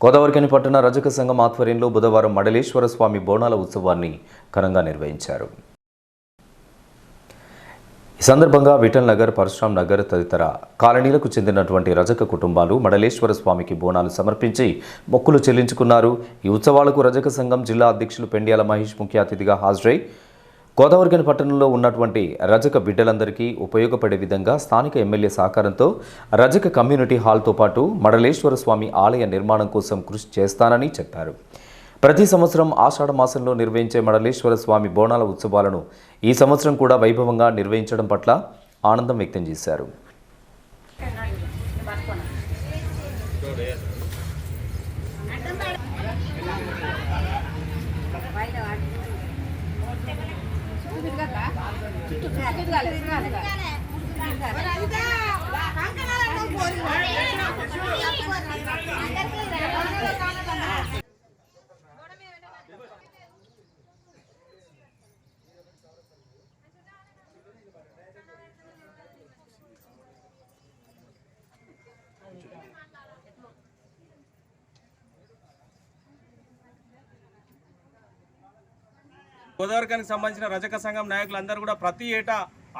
గోదావరికని పట్టణ రజక సంఘం ఆధ్వర్యంలో బుధవారం మడలేశ్వర స్వామి బోనాల ఉత్సవాన్ని ఘనంగా నిర్వహించారు. ఈ సందర్భంగా విఠల్ నగర్ పరశురామ్ నగర్ తదితర కాలనీలకు చెందినటువంటి రజక కుటుంబాలు మడలేశ్వర స్వామికి బోనాలు సమర్పించి మొక్కులు చెల్లించుకున్నారు. ఈ ఉత్సవాలకు రజక సంఘం జిల్లా అధ్యక్షులు పెండ్యాల మహేష్ ముఖ్య అతిథిగా హాజరై గోదావరిగని పట్టణంలో ఉన్నటువంటి రజక బిడ్డలందరికీ ఉపయోగపడే విధంగా స్థానిక ఎమ్మెల్యే సహకారంతో రజక కమ్యూనిటీ హాల్తో పాటు మడలేశ్వర స్వామి ఆలయ నిర్మాణం కోసం కృషి చేస్తానని చెప్పారు. ప్రతి సంవత్సరం ఆషాఢ మాసంలో నిర్వహించే మడలేశ్వర స్వామి బోనాల ఉత్సవాలను ఈ సంవత్సరం కూడా వైభవంగా నిర్వహించడం పట్ల ఆనందం వ్యక్తం చేశారు. గోదావరికానికి సంబంధించిన రజక సంఘం నాయకులందరూ కూడా ప్రతి ఏటా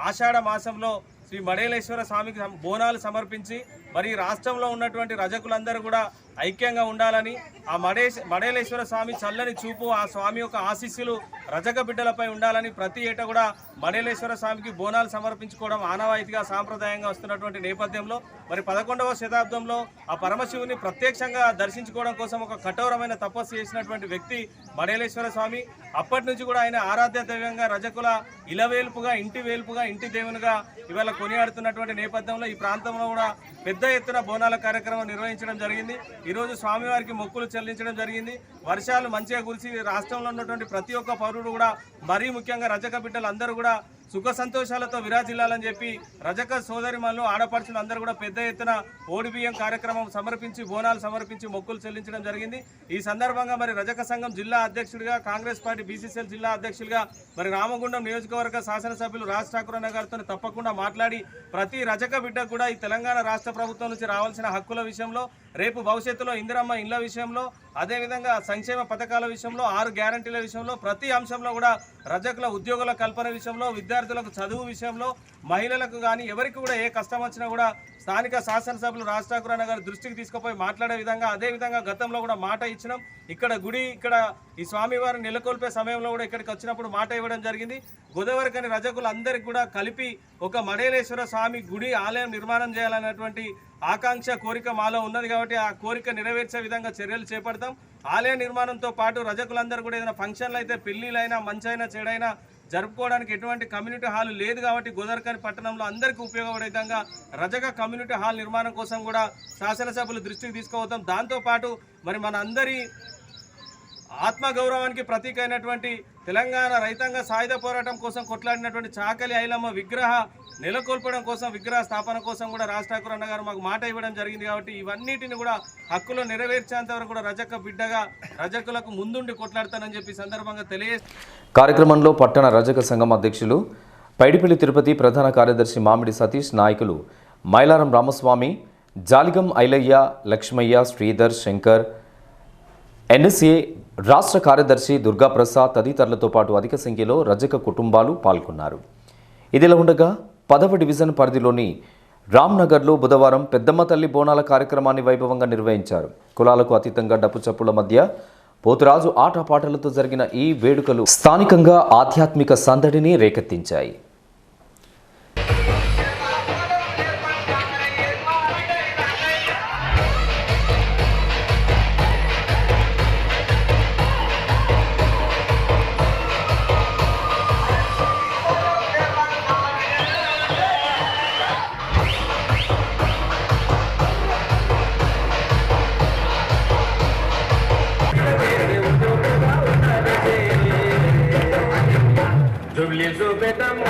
ఆషాఢ మాసంలో శ్రీ మడేలేశ్వర స్వామికి బోనాలు సమర్పించి మరి రాష్ట్రంలో ఉన్నటువంటి రజకులందరూ కూడా ఐక్యంగా ఉండాలని ఆ మడే మడేలేశ్వర స్వామి చల్లని చూపు ఆ స్వామి యొక్క ఆశీస్సులు రజక బిడ్డలపై ఉండాలని ప్రతి ఏటా కూడా మడేలేశ్వర స్వామికి బోనాలు సమర్పించుకోవడం ఆనవాయితీగా సాంప్రదాయంగా వస్తున్నటువంటి నేపథ్యంలో మరి పదకొండవ శతాబ్దంలో ఆ పరమశివుని ప్రత్యక్షంగా దర్శించుకోవడం కోసం ఒక కఠోరమైన తపస్సు చేసినటువంటి వ్యక్తి మడేలేశ్వర స్వామి. అప్పటి నుంచి కూడా ఆయన ఆరాధ్య దైవంగా రజకుల ఇలవేల్పుగా ఇంటి వేల్పుగా ఇంటి దేవునిగా ఇవాళ కొనియాడుతున్నటువంటి నేపథ్యంలో ఈ ప్రాంతంలో కూడా పెద్ద ఎత్తున బోనాల కార్యక్రమం నిర్వహించడం జరిగింది. ఈరోజు స్వామివారికి మొక్కులు చెల్లించడం జరిగింది. వర్షాలు మంచిగా కురిసి రాష్ట్రంలో ఉన్నటువంటి ప్రతి ఒక్క పౌరుడు కూడా మరీ ముఖ్యంగా రజక బిడ్డలు అందరూ కూడా సుఖ సంతోషాలతో విరాజిల్లాలని చెప్పి రజక సోదరిమల్లు ఆడపడుచులు అందరూ కూడా పెద్ద ఎత్తున ఓడిబియ్యం కార్యక్రమం సమర్పించి బోనాలు సమర్పించి మొక్కులు చెల్లించడం జరిగింది. ఈ సందర్భంగా మరి రజక సంఘం జిల్లా అధ్యక్షుడిగా కాంగ్రెస్ పార్టీ బీసీసీఎల్ జిల్లా అధ్యక్షుడిగా మరి రామగుండం నియోజకవర్గ శాసనసభ్యులు రాజ్ ఠాకూర్ అన్న గారితో తప్పకుండా మాట్లాడి ప్రతి రజక బిడ్డ కూడా ఈ తెలంగాణ రాష్ట్ర ప్రభుత్వం నుంచి రావాల్సిన హక్కుల విషయంలో రేపు భవిష్యత్తులో ఇందిరమ్మ ఇండ్ల విషయంలో అదేవిధంగా సంక్షేమ పథకాల విషయంలో ఆరు గ్యారంటీల విషయంలో ప్రతి అంశంలో కూడా రజకుల ఉద్యోగుల కల్పన విషయంలో విద్యార్థులకు చదువు విషయంలో మహిళలకు కానీ ఎవరికి కూడా ఏ కష్టం వచ్చినా కూడా స్థానిక శాసనసభ్యులు రాజ్ ఠాకూర్ గారు దృష్టికి తీసుకుపోయి మాట్లాడే విధంగా అదే విధంగా గతంలో కూడా మాట ఇచ్చినాం. ఇక్కడ గుడి ఇక్కడ ఈ స్వామివారిని నెలకొల్పే సమయంలో కూడా ఇక్కడికి వచ్చినప్పుడు మాట ఇవ్వడం జరిగింది. గోదావరికని రజకులు అందరికి కూడా కలిపి ఒక మడేలేశ్వర స్వామి గుడి ఆలయం నిర్మాణం చేయాలనేటువంటి ఆకాంక్ష కోరిక మాలో ఉన్నది కాబట్టి ఆ కోరిక నెరవేర్చే విధంగా చర్యలు చేపడతాం. ఆలయ నిర్మాణంతో పాటు రజకులందరూ కూడా ఏదైనా ఫంక్షన్లు అయితే పెళ్ళిలైనా మంచైనా చెడైనా జరుపుకోవడానికి ఎటువంటి కమ్యూనిటీ హాల్ లేదు కాబట్టి గోదర్కని పట్టణంలో అందరికీ ఉపయోగపడే విధంగా రజక కమ్యూనిటీ హాల్ నిర్మాణం కోసం కూడా శాసనసభలు దృష్టికి తీసుకుపోతాం. దాంతోపాటు మరి మన అందరి ఆత్మగౌరవానికి ప్రతీక అయినటువంటి తెలంగాణ రైతాంగ సాయుధ పోరాటం కోసం కొట్లాడినటువంటి చాకలి ఐలమ్మ విగ్రహ నెలకొల్పడం కోసం విగ్రహ స్థాపన కోసం కూడా రాజ్ ఠాకూర్ అన్న గారు మాకు మాట ఇవ్వడం జరిగింది కాబట్టి ఇవన్నిటిని కూడా హక్కులు నెరవేర్చేంత వరకు కూడా రజక బిడ్డగా రజకులకు ముందుండి కొట్లాడతానని చెప్పి సందర్భంగా తెలియ కార్యక్రమంలో పట్టణ రజక సంఘం అధ్యక్షులు పైడిపల్లి తిరుపతి ప్రధాన కార్యదర్శి మామిడి సతీష్ నాయకులు మైలారం రామస్వామి జాలిగం ఐలయ్య లక్ష్మయ్య శ్రీధర్ శంకర్ ఎన్ఎస్ఏ రాష్ట్ర కార్యదర్శి దుర్గాప్రసాద్ తదితరులతో పాటు అధిక సంఖ్యలో రజక కుటుంబాలు పాల్గొన్నారు. ఇదిలా ఉండగా పదవ డివిజన్ పరిధిలోని రామ్నగర్లో బుధవారం పెద్దమ్మ తల్లి బోనాల కార్యక్రమాన్ని వైభవంగా నిర్వహించారు. కులాలకు అతీతంగా డప్పు చప్పుల మధ్య పోతురాజు ఆటపాటలతో జరిగిన ఈ వేడుకలు స్థానికంగా ఆధ్యాత్మిక సందడిని రేకెత్తించాయి. Jesu betamu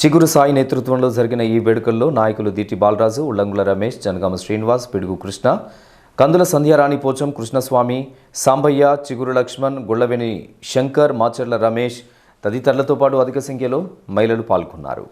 చిగురు సాయి నేతృత్వంలో జరిగిన ఈ వేడుకల్లో నాయకులు దిటి బాలరాజు ఉల్లంగుల రమేష్ జనగామ శ్రీనివాస్ పిడుగు కృష్ణ కందుల సంధ్యారాణి పోచం కృష్ణస్వామి సాంబయ్య చిగురు లక్ష్మణ్ గుళ్ళవేణి శంకర్ మాచర్ల రమేష్ తదితరులతో పాటు అధిక సంఖ్యలో మహిళలు పాల్గొన్నారు.